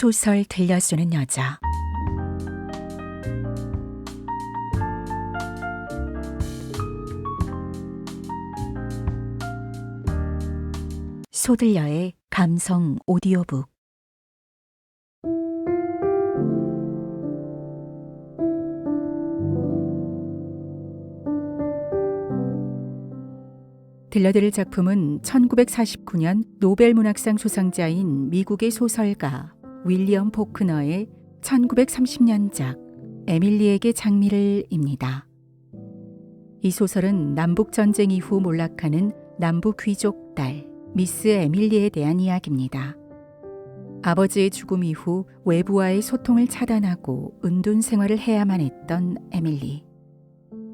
소설 들려주는 여자. 소들려의 감성 오디오북 들려드릴 작품은 1949년 노벨 문학상 수상자인 미국의 소설가 윌리엄 포크너의 1930년작 에밀리에게 장미를입니다. 이 소설은 남북 전쟁 이후 몰락하는 남부 귀족 딸 미스 에밀리에 대한 이야기입니다. 아버지의 죽음 이후 외부와의 소통을 차단하고 은둔 생활을 해야만 했던 에밀리.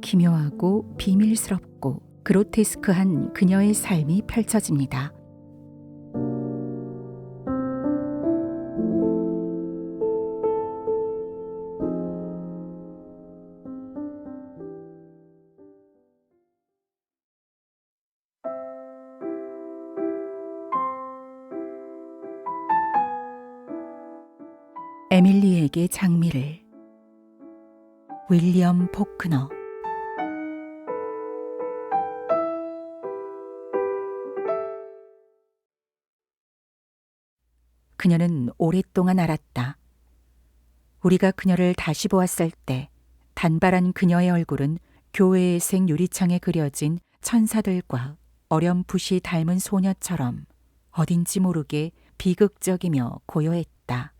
기묘하고 비밀스럽고 그로테스크한 그녀의 삶이 펼쳐집니다. 에밀리에게 장미를 윌리엄 포크너 그녀는 오랫동안 알았다. 우리가 그녀를 다시 보았을 때 단발한 그녀의 얼굴은 교회의 생 유리창에 그려진 천사들과 어렴풋이 닮은 소녀처럼 어딘지 모르게 비극적이며 고요했다.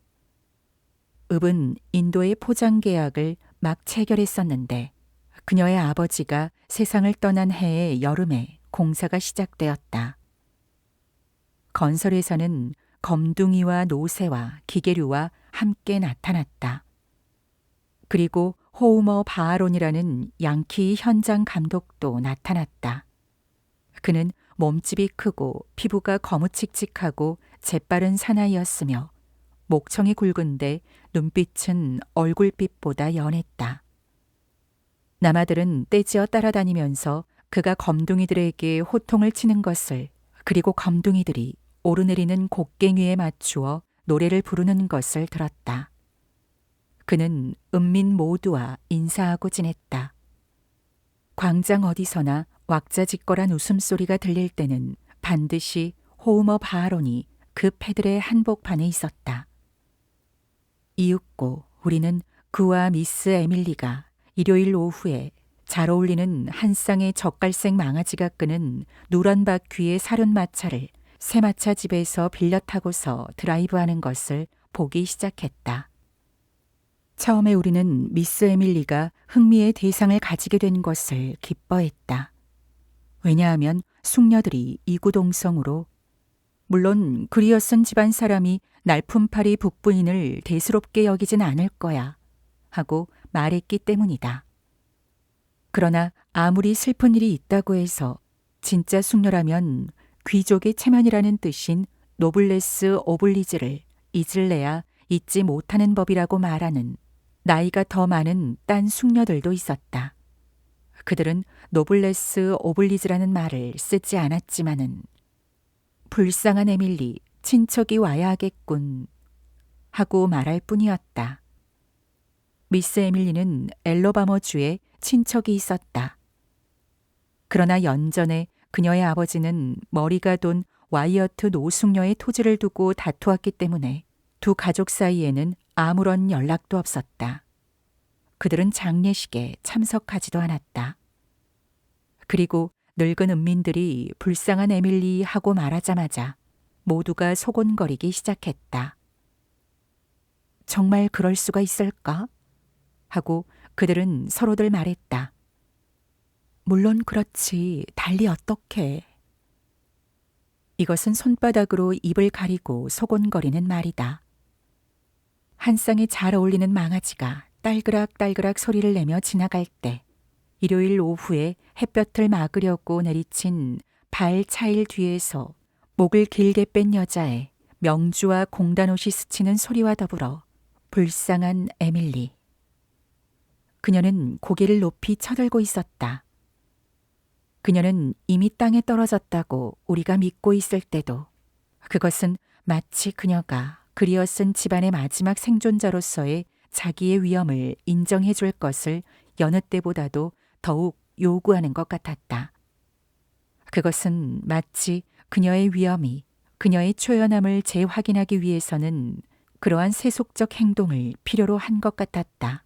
읍은 인도의 포장 계약을 막 체결했었는데 그녀의 아버지가 세상을 떠난 해의 여름에 공사가 시작되었다. 건설회사는 검둥이와 노새와 기계류와 함께 나타났다. 그리고 호우머 바아론이라는 양키 현장 감독도 나타났다. 그는 몸집이 크고 피부가 거무칙칙하고 재빠른 사나이였으며 목청이 굵은데 눈빛은 얼굴빛보다 연했다. 남아들은 떼지어 따라다니면서 그가 검둥이들에게 호통을 치는 것을 그리고 검둥이들이 오르내리는 곡괭이에 맞추어 노래를 부르는 것을 들었다. 그는 은민 모두와 인사하고 지냈다. 광장 어디서나 왁자지껄한 웃음소리가 들릴 때는 반드시 호우머 바아론이 그 패들의 한복판에 있었다. 이윽고 우리는 그와 미스 에밀리가 일요일 오후에 잘 어울리는 한 쌍의 젓갈색 망아지가 끄는 누런 바퀴의 사륜마차를 새마차 집에서 빌려 타고서 드라이브하는 것을 보기 시작했다. 처음에 우리는 미스 에밀리가 흥미의 대상을 가지게 된 것을 기뻐했다. 왜냐하면 숙녀들이 이구동성으로 물론 그리어슨 집안 사람이 날품팔이 북부인을 대수롭게 여기진 않을 거야 하고 말했기 때문이다. 그러나 아무리 슬픈 일이 있다고 해서 진짜 숙녀라면 귀족의 체면이라는 뜻인 노블레스 오블리즈를 잊을래야 잊지 못하는 법이라고 말하는 나이가 더 많은 딴 숙녀들도 있었다. 그들은 노블레스 오블리즈라는 말을 쓰지 않았지만은 불쌍한 에밀리 친척이 와야 하겠군 하고 말할 뿐이었다. 미스 에밀리는 엘로바머 주에 친척이 있었다. 그러나 연전에 그녀의 아버지는 머리가 돈 와이어트 노숙녀의 토지를 두고 다투었기 때문에 두 가족 사이에는 아무런 연락도 없었다. 그들은 장례식에 참석하지도 않았다. 그리고 늙은 은민들이 불쌍한 에밀리 하고 말하자마자 모두가 소곤거리기 시작했다. 정말 그럴 수가 있을까? 하고 그들은 서로들 말했다. 물론 그렇지, 달리 어떻게. 이것은 손바닥으로 입을 가리고 소곤거리는 말이다. 한 쌍에 잘 어울리는 망아지가 딸그락딸그락 소리를 내며 지나갈 때 일요일 오후에 햇볕을 막으려고 내리친 발 차일 뒤에서 목을 길게 뺀 여자의 명주와 공단옷이 스치는 소리와 더불어 불쌍한 에밀리. 그녀는 고개를 높이 쳐들고 있었다. 그녀는 이미 땅에 떨어졌다고 우리가 믿고 있을 때도 그것은 마치 그녀가 그리어 쓴 집안의 마지막 생존자로서의 자기의 위험을 인정해 줄 것을 여느 때보다도 더욱 요구하는 것 같았다. 그것은 마치 그녀의 위험이 그녀의 초연함을 재확인하기 위해서는 그러한 세속적 행동을 필요로 한 것 같았다.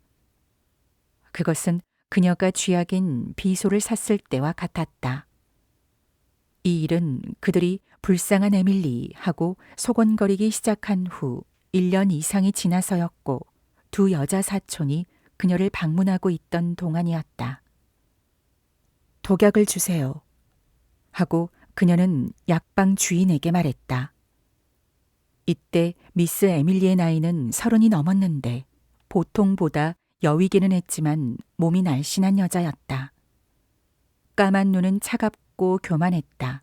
그것은 그녀가 쥐약인 비소를 샀을 때와 같았다. 이 일은 그들이 불쌍한 에밀리 하고 소곤거리기 시작한 후 1년 이상이 지나서였고 두 여자 사촌이 그녀를 방문하고 있던 동안이었다. 독약을 주세요. 하고 그녀는 약방 주인에게 말했다. 이때 미스 에밀리의 나이는 서른이 넘었는데 보통보다 여위기는 했지만 몸이 날씬한 여자였다. 까만 눈은 차갑고 교만했다.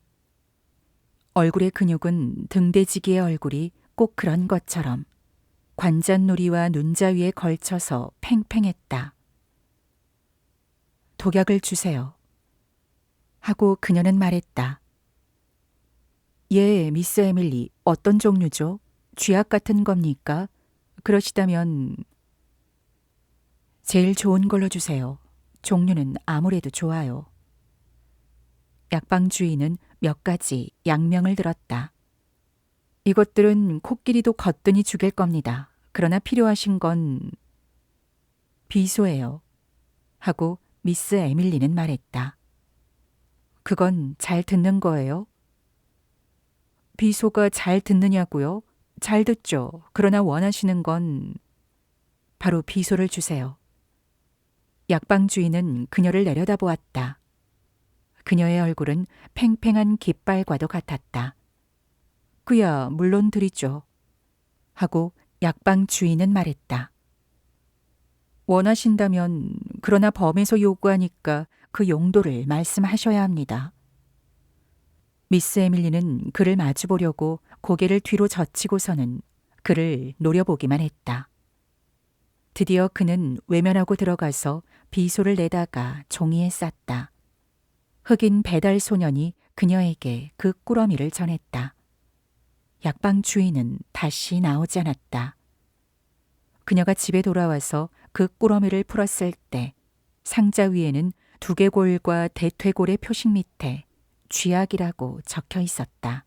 얼굴의 근육은 등대지기의 얼굴이 꼭 그런 것처럼 관잔놀이와 눈자 위에 걸쳐서 팽팽했다. 독약을 주세요. 하고 그녀는 말했다. 예, 미스 에밀리, 어떤 종류죠? 쥐약 같은 겁니까? 그러시다면 제일 좋은 걸로 주세요. 종류는 아무래도 좋아요. 약방 주인은 몇 가지 약명을 들었다. 이것들은 코끼리도 거뜬히 죽일 겁니다. 그러나 필요하신 건 비소예요. 하고 미스 에밀리는 말했다. 그건 잘 듣는 거예요? 비소가 잘 듣느냐고요? 잘 듣죠. 그러나 원하시는 건 바로 비소를 주세요. 약방 주인은 그녀를 내려다보았다. 그녀의 얼굴은 팽팽한 깃발과도 같았다. 그야 물론 드리죠. 하고 약방 주인은 말했다. 원하신다면 그러나 범에서 요구하니까 그 용도를 말씀하셔야 합니다. 미스 에밀리는 그를 마주보려고 고개를 뒤로 젖히고서는 그를 노려보기만 했다. 드디어 그는 외면하고 들어가서 비소를 내다가 종이에 쌌다. 흑인 배달 소년이 그녀에게 그 꾸러미를 전했다. 약방 주인은 다시 나오지 않았다. 그녀가 집에 돌아와서 그 꾸러미를 풀었을 때 상자 위에는 두개골과 대퇴골의 표식 밑에 쥐약이라고 적혀 있었다.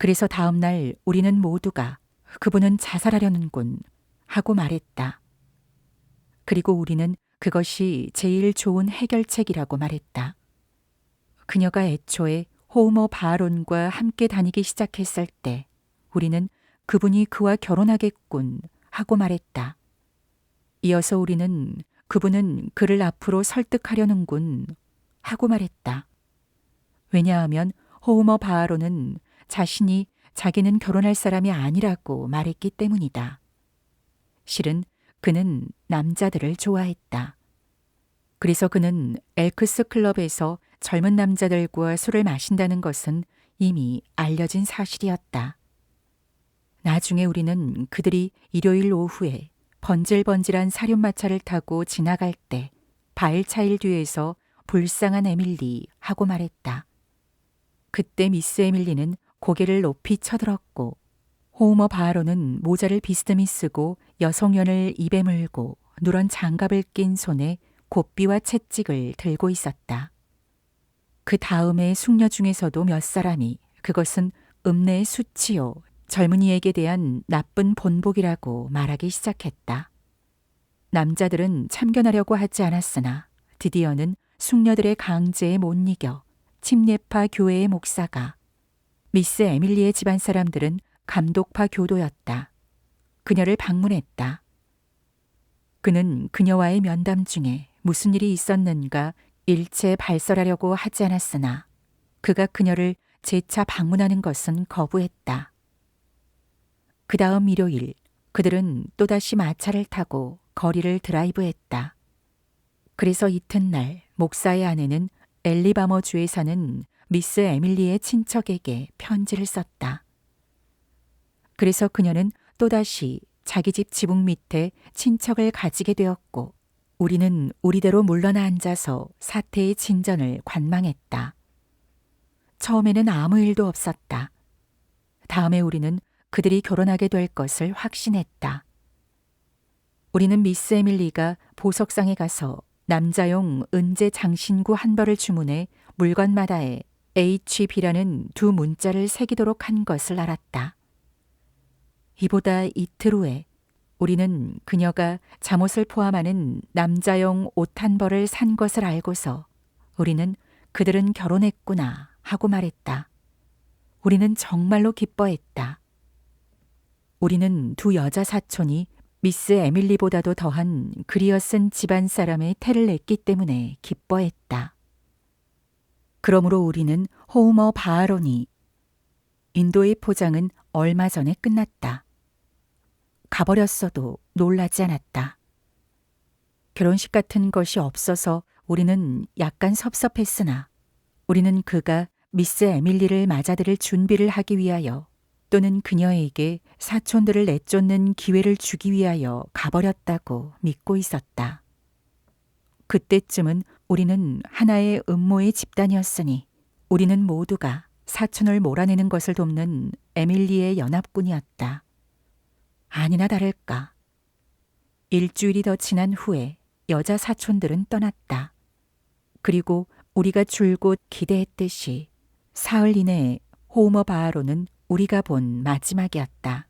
그래서 다음 날 우리는 모두가 그분은 자살하려는군 하고 말했다. 그리고 우리는 그것이 제일 좋은 해결책이라고 말했다. 그녀가 애초에 호우머 바론과 함께 다니기 시작했을 때 우리는 그분이 그와 결혼하겠군 하고 말했다. 이어서 우리는 그분은 그를 앞으로 설득하려는군 하고 말했다. 왜냐하면 호우머 바하로는 자신이 자기는 결혼할 사람이 아니라고 말했기 때문이다. 실은 그는 남자들을 좋아했다. 그래서 그는 엘크스 클럽에서 젊은 남자들과 술을 마신다는 것은 이미 알려진 사실이었다. 나중에 우리는 그들이 일요일 오후에 번질번질한 사륜마차를 타고 지나갈 때 바일차일 뒤에서 불쌍한 에밀리 하고 말했다. 그때 미스 에밀리는 고개를 높이 쳐들었고 호우머 바하로는 모자를 비스듬히 쓰고 여성연을 입에 물고 누런 장갑을 낀 손에 고삐와 채찍을 들고 있었다. 그 다음에 숙녀 중에서도 몇 사람이 그것은 읍내의 수치요 젊은이에게 대한 나쁜 본복이라고 말하기 시작했다. 남자들은 참견하려고 하지 않았으나 드디어는 숙녀들의 강제에 못 이겨 침례파 교회의 목사가 미스 에밀리의 집안 사람들은 감독파 교도였다. 그녀를 방문했다. 그는 그녀와의 면담 중에 무슨 일이 있었는가 일체 발설하려고 하지 않았으나 그가 그녀를 재차 방문하는 것은 거부했다. 그 다음 일요일 그들은 또다시 마차를 타고 거리를 드라이브했다. 그래서 이튿날 목사의 아내는 엘리바머 주에 사는 미스 에밀리의 친척에게 편지를 썼다. 그래서 그녀는 또다시 자기 집 지붕 밑에 친척을 가지게 되었고 우리는 우리대로 물러나 앉아서 사태의 진전을 관망했다. 처음에는 아무 일도 없었다. 다음에 우리는 그들이 결혼하게 될 것을 확신했다. 우리는 미스 에밀리가 보석상에 가서 남자용 은제 장신구 한 벌을 주문해 물건마다에 HB라는 두 문자를 새기도록 한 것을 알았다. 이보다 이틀 후에 우리는 그녀가 잠옷을 포함하는 남자용 옷 한 벌을 산 것을 알고서 우리는 그들은 결혼했구나 하고 말했다. 우리는 정말로 기뻐했다. 우리는 두 여자 사촌이 미스 에밀리보다도 더한 그리어슨 집안 사람의 태를 냈기 때문에 기뻐했다. 그러므로 우리는 호우머 바아론이 인도의 포장은 얼마 전에 끝났다. 가버렸어도 놀라지 않았다. 결혼식 같은 것이 없어서 우리는 약간 섭섭했으나 우리는 그가 미스 에밀리를 맞아들일 준비를 하기 위하여 또는 그녀에게 사촌들을 내쫓는 기회를 주기 위하여 가버렸다고 믿고 있었다. 그때쯤은 우리는 하나의 음모의 집단이었으니 우리는 모두가 사촌을 몰아내는 것을 돕는 에밀리의 연합군이었다. 아니나 다를까. 일주일이 더 지난 후에 여자 사촌들은 떠났다. 그리고 우리가 줄곧 기대했듯이 사흘 이내에 호머 바하로는 우리가 본 마지막이었다.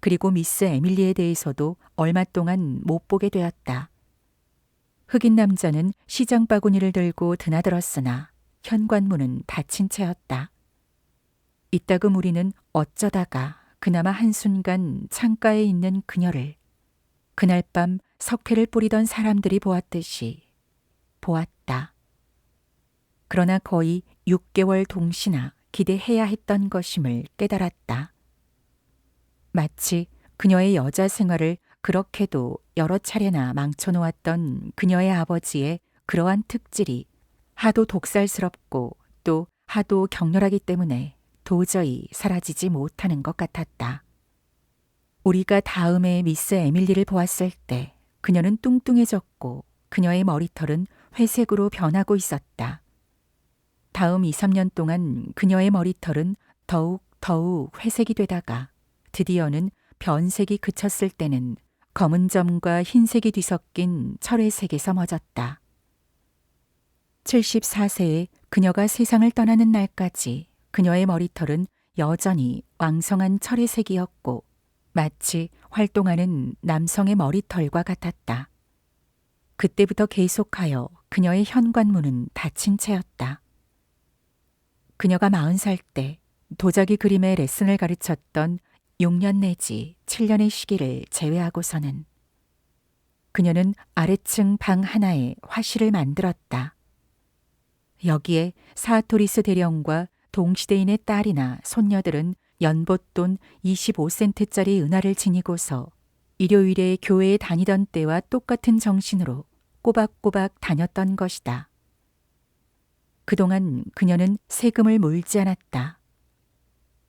그리고 미스 에밀리에 대해서도 얼마 동안 못 보게 되었다. 흑인 남자는 시장 바구니를 들고 드나들었으나 현관문은 닫힌 채였다. 이따금 우리는 어쩌다가 그나마 한순간 창가에 있는 그녀를 그날 밤 석회를 뿌리던 사람들이 보았듯이 보았다. 그러나 거의 6개월 동시나 기대해야 했던 것임을 깨달았다. 마치 그녀의 여자 생활을 그렇게도 여러 차례나 망쳐놓았던 그녀의 아버지의 그러한 특질이 하도 독살스럽고 또 하도 격렬하기 때문에 도저히 사라지지 못하는 것 같았다. 우리가 다음에 미스 에밀리를 보았을 때 그녀는 뚱뚱해졌고 그녀의 머리털은 회색으로 변하고 있었다. 다음 2, 3년 동안 그녀의 머리털은 더욱 더욱 회색이 되다가 드디어는 변색이 그쳤을 때는 검은 점과 흰색이 뒤섞인 철회색에서 멎었다. 74세에 그녀가 세상을 떠나는 날까지 그녀의 머리털은 여전히 왕성한 철회색이었고 마치 활동하는 남성의 머리털과 같았다. 그때부터 계속하여 그녀의 현관문은 닫힌 채였다. 그녀가 마흔 살 때 도자기 그림의 레슨을 가르쳤던 6년 내지 7년의 시기를 제외하고서는 그녀는 아래층 방 하나에 화실을 만들었다. 여기에 사토리스 대령과 동시대인의 딸이나 손녀들은 연봇돈 25센트짜리 은하를 지니고서 일요일에 교회에 다니던 때와 똑같은 정신으로 꼬박꼬박 다녔던 것이다. 그동안 그녀는 세금을 물지 않았다.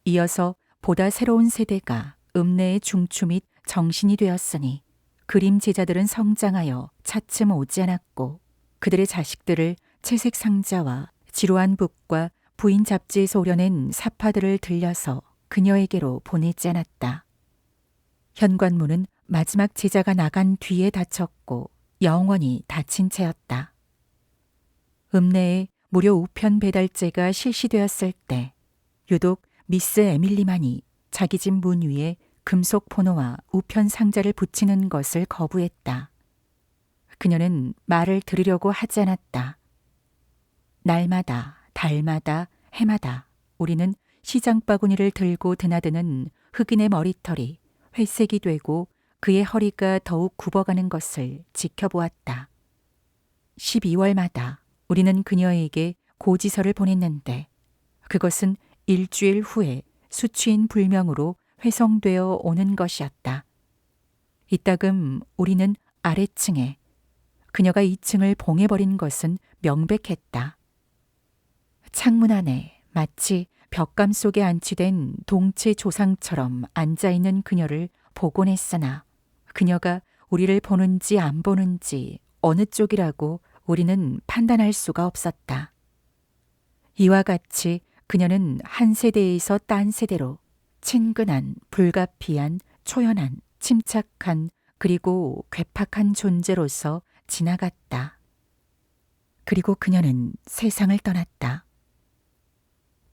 이어서 보다 새로운 세대가 읍내의 중추 및 정신이 되었으니 그림 제자들은 성장하여 차츰 오지 않았고 그들의 자식들을 채색 상자와 지루한 북과 부인 잡지에서 오려낸 사파들을 들려서 그녀에게로 보내지 않았다. 현관문은 마지막 제자가 나간 뒤에 닫혔고 영원히 닫힌 채였다. 읍내에 무료 우편 배달제가 실시되었을 때 유독 미스 에밀리만이 자기 집 문 위에 금속 포노와 우편 상자를 붙이는 것을 거부했다. 그녀는 말을 들으려고 하지 않았다. 날마다 달마다 해마다 우리는 시장 바구니를 들고 드나드는 흑인의 머리털이 회색이 되고 그의 허리가 더욱 굽어가는 것을 지켜보았다. 12월마다 우리는 그녀에게 고지서를 보냈는데 그것은 일주일 후에 수취인 불명으로 회송되어 오는 것이었다. 이따금 우리는 아래층에 그녀가 2층을 봉해버린 것은 명백했다. 창문 안에 마치 벽감 속에 안치된 동체 조상처럼 앉아있는 그녀를 보곤 했으나 그녀가 우리를 보는지 안 보는지 어느 쪽이라고 우리는 판단할 수가 없었다. 이와 같이 그녀는 한 세대에서 딴 세대로 친근한, 불가피한, 초연한, 침착한, 그리고 괴팍한 존재로서 지나갔다. 그리고 그녀는 세상을 떠났다.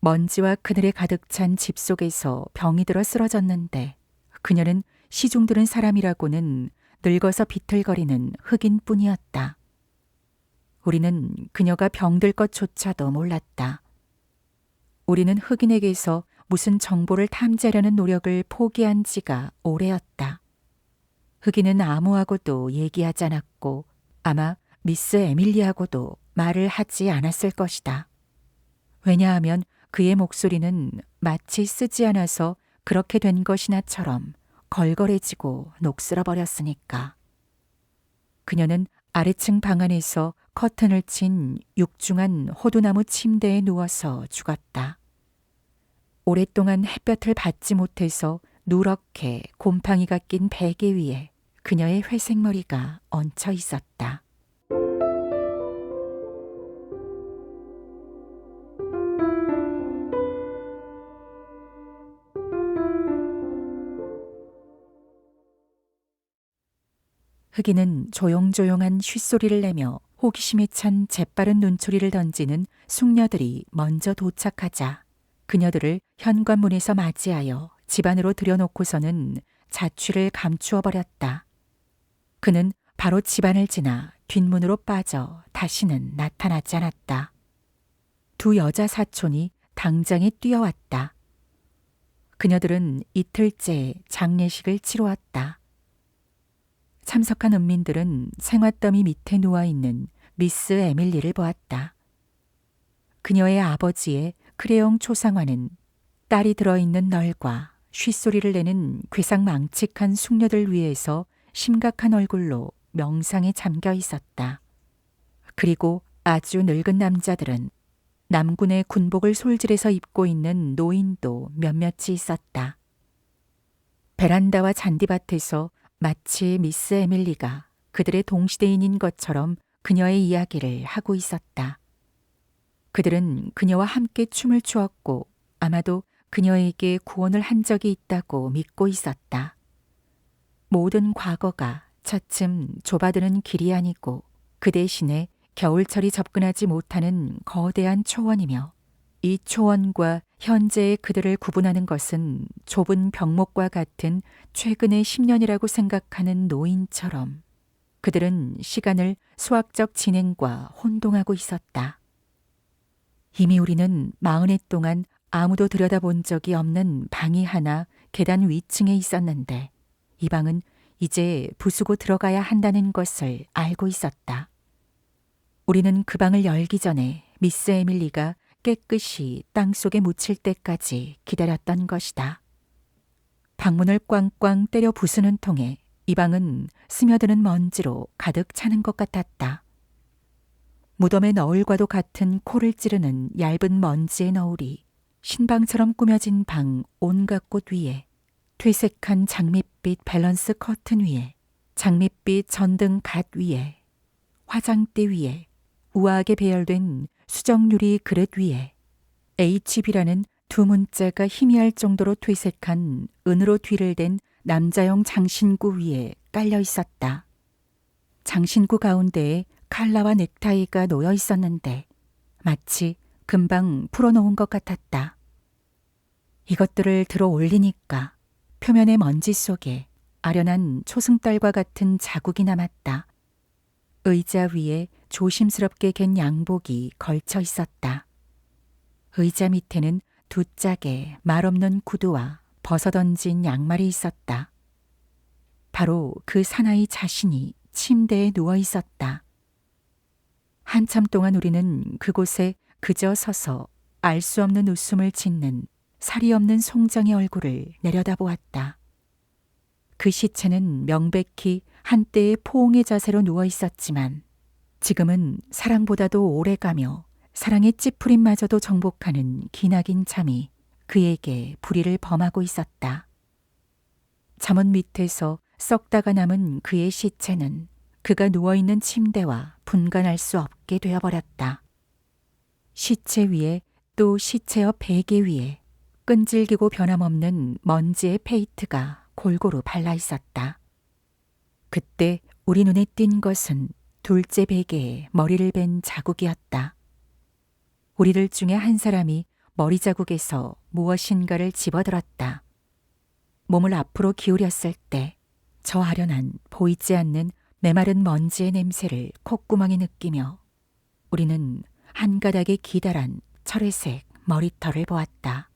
먼지와 그늘에 가득 찬 집 속에서 병이 들어 쓰러졌는데 그녀는 시중 들은 사람이라고는 늙어서 비틀거리는 흑인 뿐이었다. 우리는 그녀가 병들 것조차도 몰랐다. 우리는 흑인에게서 무슨 정보를 탐지하려는 노력을 포기한 지가 오래였다. 흑인은 아무하고도 얘기하지 않았고 아마 미스 에밀리하고도 말을 하지 않았을 것이다. 왜냐하면 그의 목소리는 마치 쓰지 않아서 그렇게 된 것이나처럼 걸걸해지고 녹슬어 버렸으니까. 그녀는 아래층 방 안에서 커튼을 친 육중한 호두나무 침대에 누워서 죽었다. 오랫동안 햇볕을 받지 못해서 누렇게 곰팡이가 낀 베개 위에 그녀의 회색 머리가 얹혀 있었다. 흑인은 조용조용한 쉿소리를 내며 호기심에 찬 재빠른 눈초리를 던지는 숙녀들이 먼저 도착하자 그녀들을 현관문에서 맞이하여 집 안으로 들여놓고서는 자취를 감추어 버렸다. 그는 바로 집안을 지나 뒷문으로 빠져 다시는 나타나지 않았다. 두 여자 사촌이 당장에 뛰어왔다. 그녀들은 이틀째 장례식을 치루었다. 참석한 은민들은 생화더미 밑에 누워 있는 미스 에밀리를 보았다. 그녀의 아버지의 크레용 초상화는 딸이 들어있는 널과 쉿소리를 내는 괴상망측한 숙녀들 위에서 심각한 얼굴로 명상에 잠겨 있었다. 그리고 아주 늙은 남자들은 남군의 군복을 솔질해서 입고 있는 노인도 몇몇이 있었다. 베란다와 잔디밭에서 마치 미스 에밀리가 그들의 동시대인인 것처럼 그녀의 이야기를 하고 있었다. 그들은 그녀와 함께 춤을 추었고 아마도 그녀에게 구원을 한 적이 있다고 믿고 있었다. 모든 과거가 차츰 좁아드는 길이 아니고 그 대신에 겨울철이 접근하지 못하는 거대한 초원이며 이 초원과 현재의 그들을 구분하는 것은 좁은 병목과 같은 최근의 10년이라고 생각하는 노인처럼 그들은 시간을 수학적 진행과 혼동하고 있었다. 이미 우리는 마흔 해 동안 아무도 들여다본 적이 없는 방이 하나 계단 위층에 있었는데 이 방은 이제 부수고 들어가야 한다는 것을 알고 있었다. 우리는 그 방을 열기 전에 미스 에밀리가 깨끗이 땅 속에 묻힐 때까지 기다렸던 것이다. 방문을 꽝꽝 때려 부수는 통에 이 방은 스며드는 먼지로 가득 차는 것 같았다. 무덤의 너울과도 같은 코를 찌르는 얇은 먼지의 너울이 신방처럼 꾸며진 방 온갖 곳 위에 퇴색한 장밋빛 밸런스 커튼 위에 장밋빛 전등 갓 위에 화장대 위에 우아하게 배열된 수정유리 그릇 위에 HB라는 두 문자가 희미할 정도로 퇴색한 은으로 뒤를 댄 남자용 장신구 위에 깔려 있었다. 장신구 가운데에 칼라와 넥타이가 놓여 있었는데 마치 금방 풀어놓은 것 같았다. 이것들을 들어 올리니까 표면의 먼지 속에 아련한 초승달과 같은 자국이 남았다. 의자 위에 조심스럽게 갠 양복이 걸쳐 있었다. 의자 밑에는 두 짝의 말없는 구두와 벗어던진 양말이 있었다. 바로 그 사나이 자신이 침대에 누워 있었다. 한참 동안 우리는 그곳에 그저 서서 알 수 없는 웃음을 짓는 살이 없는 송정의 얼굴을 내려다보았다. 그 시체는 명백히 한때의 포옹의 자세로 누워 있었지만 지금은 사랑보다도 오래가며 사랑의 찌푸림마저도 정복하는 기나긴 잠이 그에게 불의를 범하고 있었다. 잠원 밑에서 썩다가 남은 그의 시체는 그가 누워있는 침대와 분간할 수 없게 되어버렸다. 시체 위에 또 시체 옆 베개 위에 끈질기고 변함없는 먼지의 페이트가 골고루 발라 있었다. 그때 우리 눈에 띈 것은 둘째 베개에 머리를 벤 자국이었다. 우리들 중에 한 사람이 머리 자국에서 무엇인가를 집어들었다. 몸을 앞으로 기울였을 때 저 아련한 보이지 않는 메마른 먼지의 냄새를 콧구멍에 느끼며 우리는 한 가닥의 기다란 철회색 머리털을 보았다.